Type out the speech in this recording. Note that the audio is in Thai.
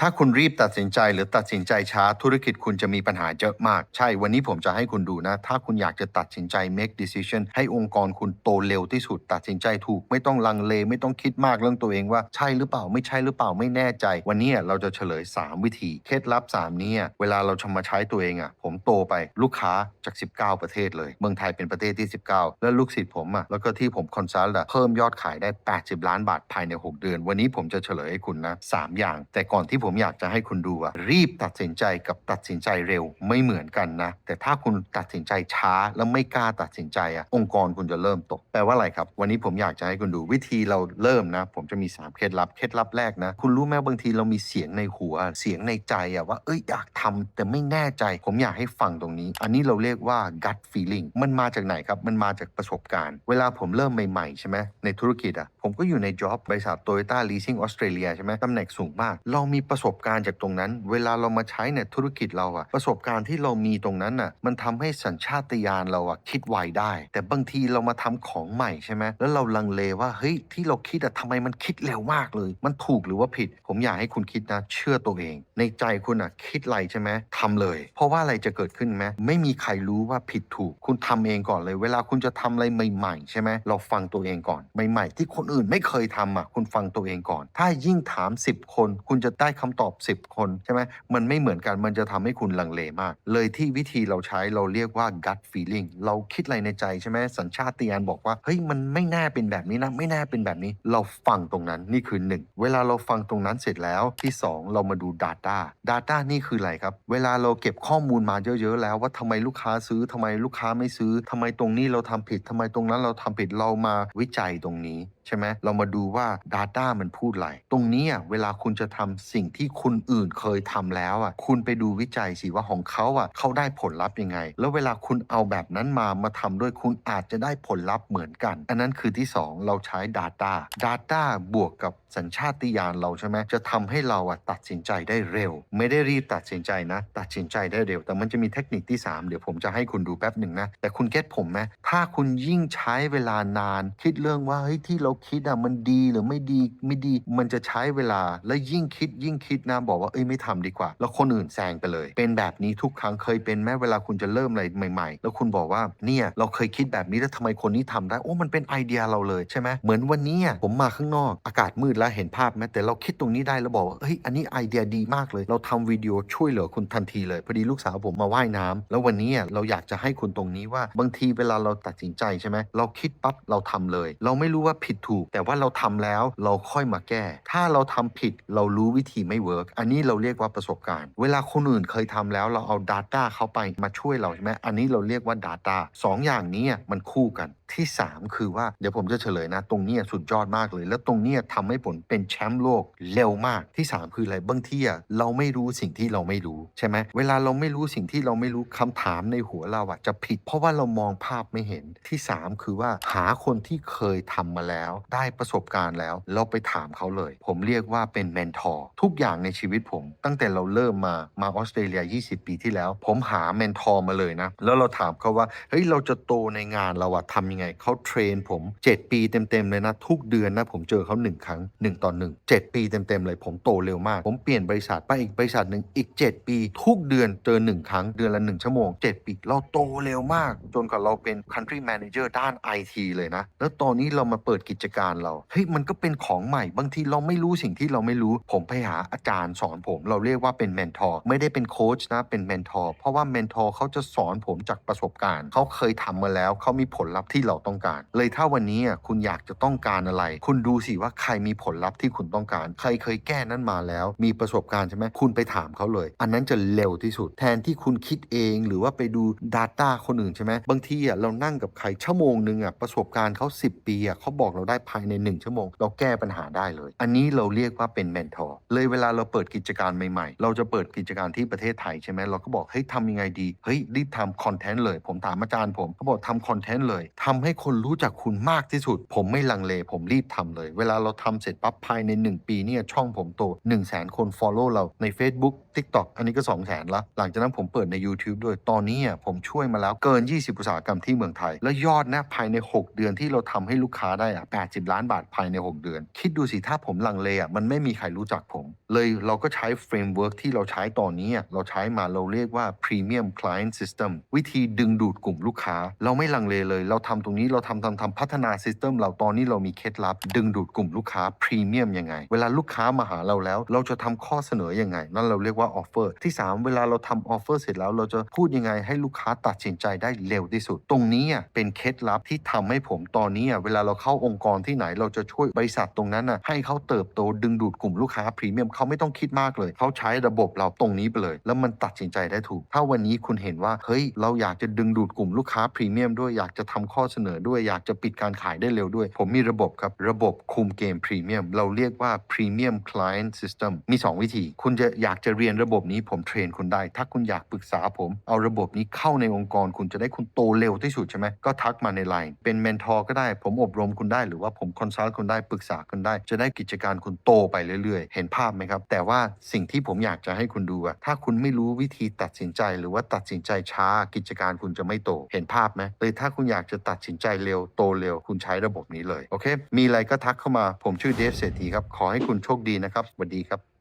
ถ้าคุณรีบตัดสินใจหรือตัดสินใจช้าธุรกิจคุณจะมีปัญหาเยอะมาก ใช่วันนี้ผมจะให้คุณดูนะ ถ้าคุณอยากจะตัดสินใจ make decision ให้องค์กรคุณโตเร็วที่สุด ตัดสินใจถูกไม่ต้องลังเลไม่ต้องคิดมากเรื่องตัวเองว่าใช่หรือเปล่าไม่ใช่หรือเปล่าไม่แน่ใจ วันนี้เราจะเฉลย 3 วิธี เคล็ดลับ 3 นี้เวลาเราชมาใช้ตัวเองอะ ผมโตไปลูกค้าจาก 19 ประเทศเลย เมืองไทยเป็นประเทศที่ 19 แล้วลูกศิษย์ผมอะแล้วก็ที่ผมคอนซัลท์อะเพิ่มยอดขายได้ 80 ล้านบาทภายใน 6 เดือน วันนี้ผมจะเฉลยให้คุณนะสามอย่าง แต่ก่อนที่ผมอยากจะให้คุณดูอะรีบตัดสินใจกับตัดสินใจเร็วไม่เหมือนกันนะ แต่ถ้าคุณตัดสินใจช้าแล้วไม่กล้าตัดสินใจอะองค์กรคุณจะเริ่มตกแปลว่าอะไรครับ วันนี้ผมอยากจะให้คุณดูวิธีเราเริ่มนะ ผมจะมี 3 เคล็ดลับเคล็ดลับแรกนะ คุณรู้ไหมบางทีเรามีเสียงในหัวเสียงในใจอะว่าเอ้ยอยากทำแต่ไม่แน่ใจ ผมอยากให้ฟังตรงนี้ อันนี้เราเรียกว่า gut feeling มันมาจากไหนครับ มันมาจากประสบการณ์ เวลาผมเริ่มใหม่ๆใช่ไหมในธุรกิจอะผมก็อยู่ใน job บริษัท Toyota Leasing Australia ใช่ไหมตำแหน่งสูงมากเรามีประประสบการณ์จากตรงนั้น เวลาเรามาใช้ในธุรกิจเราอะประสบการณ์ที่เรามีตรงนั้นอะมันทำให้สัญชาตญาณเราอะคิดไวได้ แต่บางทีเรามาทำของใหม่ใช่ไหมแล้วเราลังเลว่าเฮ้ยที่เราคิดอะทำไมมันคิดเร็วมากเลย มันถูกหรือว่าผิด ผมอยากให้คุณคิดนะ เชื่อตัวเอง ในใจคุณอะคิดอะไรใช่ไหมทำเลย เพราะว่าอะไรจะเกิดขึ้นไหมไม่มีใครรู้ว่าผิดถูก คุณทำเองก่อนเลย เวลาคุณจะทำอะไรใหม่ๆใช่ไหมเราฟังตัวเองก่อนใหม่ ๆ ที่คนอื่นไม่เคยทำอะคุณฟังตัวเองก่อน ถ้ายิ่งถาม 10 คน คุณจะได้คคำตอบ 10 คนใช่ไหมมันไม่เหมือนกันมันจะทำให้คุณลังเลมาก เลยที่วิธีเราใช้เราเรียกว่า gut feeling เราคิดอะไรในใจใช่ไหมสัญชาตญาณบอกว่าเฮ้ยมันไม่น่าเป็นแบบนี้นะไม่น่าเป็นแบบนี้ เราฟังตรงนั้นนี่คือหนึ่งเวลาเราฟังตรงนั้นเสร็จแล้วที่สองเรามาดู Data Data นี่คืออะไรครับ เวลาเราเก็บข้อมูลมาเยอะๆ แล้วว่าทำไมลูกค้าซื้อทำไมลูกค้าไม่ซื้อทำไมตรงนี้เราทำผิดทำไมตรงนั้นเราทำผิดเรามาวิจัยตรงนี้ใช่ไหมเรามาดูว่า Data มันพูดอะไร ตรงนี้เวลาคุณจะทำสิ่งที่คนอื่นเคยทำแล้วอะคุณไปดูวิจัยสิว่าของเขาอะเขาได้ผลลัพธ์ยังไง แล้วเวลาคุณเอาแบบนั้นมามาทำด้วยคุณอาจจะได้ผลลัพธ์เหมือนกัน อันนั้นคือที่ 2 เราใช้ Data Data บวกกับสัญชาติญาณเราใช่ไหมจะทำให้เราอะตัดสินใจได้เร็ว ไม่ได้รีบตัดสินใจนะ ตัดสินใจได้เร็ว แต่มันจะมีเทคนิคที่ 3 เดี๋ยวผมจะให้คุณดูแป๊บหนึ่งนะ แต่คุณเก็ตผมไหมถ้าคุณยิ่งใช้เวลานาน คิดเรื่องว่าเฮ้ยที่เราคิดอะมันดีหรือไม่ดีไม่ดี มันจะใช้เวลาและยิ่งคิดยิ่งคิดนะบอกว่าเอ้ยไม่ทำดีกว่า แล้วคนอื่นแซงไปเลย เป็นแบบนี้ทุกครั้งเคยเป็นแม้เวลาคุณจะเริ่มอะไรใหม่ๆ แล้วคุณบอกว่าเนี่ยเราเคยคิดแบบนี้แล้วทำไมคนนี้ทำได้โอ้มันเป็นไอเดียเราเลยใช่ไหมเหมือนวันนี้ผมมาข้างนอกอากาศมืดแล้วเห็นภาพไหมแต่เราคิดตรงนี้ได้แล้วบอกว่าเฮ้ยอันนี้ไอเดียดีมากเลย เราทำวิดีโอช่วยเหลือคุณทันทีเลยพอดีลูกสาวผมมาว่ายน้ำแล้ววันนี้เราอยากจะให้คุณตรงนี้ว่าบางทีเวลาเราตัดสินใจใช่ไหมเราคิดปั๊บเราทำเลย เราไม่รู้ว่าผิดถูก แต่ว่าเราทำแล้วเราค่อยมาแก้ ถ้าเราทำผิดเรารู้วิธีไม่เวิร์กอันนี้เราเรียกว่าประสบการณ์ เวลาคนอื่นเคยทำแล้วเราเอา Data เข้าไปมาช่วยเราใช่ไหมอันนี้เราเรียกว่า Data สองอย่างนี้มันคู่กันที่ 3 คือว่าเดี๋ยวผมจะเฉลยนะ ตรงนี้สุดยอดมากเลย แล้วตรงนี้ยทำให้ผลเป็นแชมป์โลกเร็วมากที่ 3 คืออะไรบางทีเราไม่รู้สิ่งที่เราไม่รู้ใช่ไหมเวลาเราไม่รู้สิ่งที่เราไม่รู้คำถามในหัวเราอะจะผิด เพราะว่าเรามองภาพไม่เห็นที่ 3 คือว่าหาคนที่เคยทำมาแล้ว ได้ประสบการณ์แล้ว เราไปถามเขาเลย ผมเรียกว่าเป็นเมนทอร์ทุกอย่างในชีวิตผม ตั้งแต่เราเริ่มมามาออสเตรเลีย 20 ปีที่แล้ว ผมหาเมนทอร์มาเลยนะแล้วเราถามเขาว่าเฮ้ยเราจะโตในงานเราอะทำยังไง เขาเทรนผม 7 ปีเต็มๆเลยนะ ทุกเดือนนะผมเจอเขา1 ครั้ง 1 ต่อ 1 7 ปีเต็มๆเลย ผมโตเร็วมาก ผมเปลี่ยนบริษัทไปอีกบริษัทหนึ่งอีก 7 ปี ทุกเดือนเจอ 1 ครั้ง เดือนละ 1 ชั่วโมง 7 ปี เราโตเร็วมาก จนกว่าเราเป็น country manager ด้าน IT เลยนะ แล้วตอนนี้เรามาเปิดกิจการเราเฮ้ยมันก็เป็นของใหม่ บางทีเราไม่รู้สิ่งที่เราไม่รู้ ผมไปหาอาจารย์สอนผม เราเรียกว่าเป็นเมนทอร์ไม่ได้เป็นโค้ชนะเป็นเมนทอร์เพราะว่าเมนทอร์เขาจะสอนผมจากประสบการณ์เขาเคยทำมาแล้วเขามีผลลัพธ์ที่เราต้องการ เลยถ้าวันนี้คุณอยากจะต้องการอะไร คุณดูสิว่าใครมีผลลัพธ์ที่คุณต้องการ ใครเคยแก้นั้นมาแล้ว มีประสบการณ์ใช่ไหมคุณไปถามเขาเลย อันนั้นจะเร็วที่สุด แทนที่คุณคิดเองหรือว่าไปดู Data คนอื่นใช่ไหมบางทีอะเรานั่งกับใครชั่วโมงหนึ่งอะประสบการณ์เขา 10 ปีอะเขาบอกเราได้ภายใน 1 ชั่วโมง เราแก้ปัญหาได้เลย อันนี้เราเรียกว่าเป็นเมนทอร์เลยเวลาเราเปิดกิจการใหม่ๆ เราจะเปิดกิจการที่ประเทศไทยใช่ไหมเราก็บอกเฮ้ยทำยังไงดีเฮ้ยรีบทำคอนเทนต์เลย ผมถามอาจารย์ผมเขาบอกทำคอนเทนต์เลยทำให้คนรู้จักคุณมากที่สุด ผมไม่ลังเล ผมรีบทำเลย เวลาเราทำเสร็จปั๊บภายใน 1 ปีเนี่ยช่องผมโต1 0 0 0 0แสนคน Follow เราใน Facebook TikTok อันนี้ก็ 2 0 0แสนละ หลังจากนั้นผมเปิดใน YouTube ด้วยตอนนี้อะผมช่วยมาแล้วเกิน 20 อุตสาหกรรมที่เมืองไทย แล้วยอดนะภายใน 6 เดือนที่เราทำให้ลูกค้าได้อะ80 ล้านบาทภายใน 6 เดือน คิดดูสิถ้าผมลังเลอะมันไม่มีใครรู้จักผม เลยเราก็ใช้เฟรมเวิร์กที่เราใช้ตอนนี้อะเราใช้มาเราเรียกว่า Premium Client System วิธีดึงดูดกลุ่มลูกค้า เราไม่ลังเลเลยเราทำตรงนี้เราทำทำทำพัฒนา System เราตอนนี้เรามีเคล็ดลับ ดึงดูดกลุ่มลูกค้าพรีเมียมยังไง เวลาลูกค้ามาหาเราแล้ว เราจะทำข้อเสนอยังไง นั่นเราเรียกว่าออฟเฟอร์ที่ 3 เวลาเราทำออฟเฟอร์เสร็จแล้วเราจะพูดยังไงให้ลูกค้าตัดสินใจได้เร็วที่สุด ตรงนี้อะเป็นเคล็ดลับที่ทำให้ผมตอนนี้อะเวลาเราเข้าองค์กรที่ไหนเราจะช่วยบริษัทตรงนั้นอะให้เขาเติบโตดึงดูดกลุ่มลูกค้าพรีเมียมเขาไม่ต้องคิดมากเลย เขาใช้ระบบเราตรงนี้ไปเลย แล้วมันตัดสินใจได้ถูก ถ้าวันนี้คุณเห็นว่าเฮ้ยเราอยากจะดึงดูดกลุ่มลูกค้าพรีเมียมด้วยอยากจะทำข้อเสเสนอด้วยอยากจะปิดการขายได้เร็วด้วย ผมมีระบบครับ ระบบคุมเกมพรีเมียมเราเรียกว่า Premium Client System มี 2 วิธี คุณจะอยากจะเรียนระบบนี้ผมเทรนคุณได้ ถ้าคุณอยากปรึกษาผม เอาระบบนี้เข้าในองค์กร คุณจะได้คุณโตเร็วที่สุดใช่ไหมก็ทักมาใน Line เป็นเมนทอร์ก็ได้ผมอบรมคุณได้หรือว่าผมคอนซัลท์คุณได้ปรึกษาคุณได้ จะได้กิจการคุณโตไปเรื่อยๆ เห็นภาพไหมครับ แต่ว่าสิ่งที่ผมอยากจะให้คุณดูอะถ้าคุณไม่รู้วิธีตัดสินใจ หรือว่าตัดสินใจช้ากิจการคุณจะไม่โต เห็นภาพไหมเลยถ้าคุณอยากจะตัดสินใจเร็วโตเร็ว คุณใช้ระบบนี้เลย โอเค มีอะไรก็ทักเข้ามาผมชื่อเดฟเศรษฐีครับ ขอให้คุณโชคดีนะครับสวัสดีครับ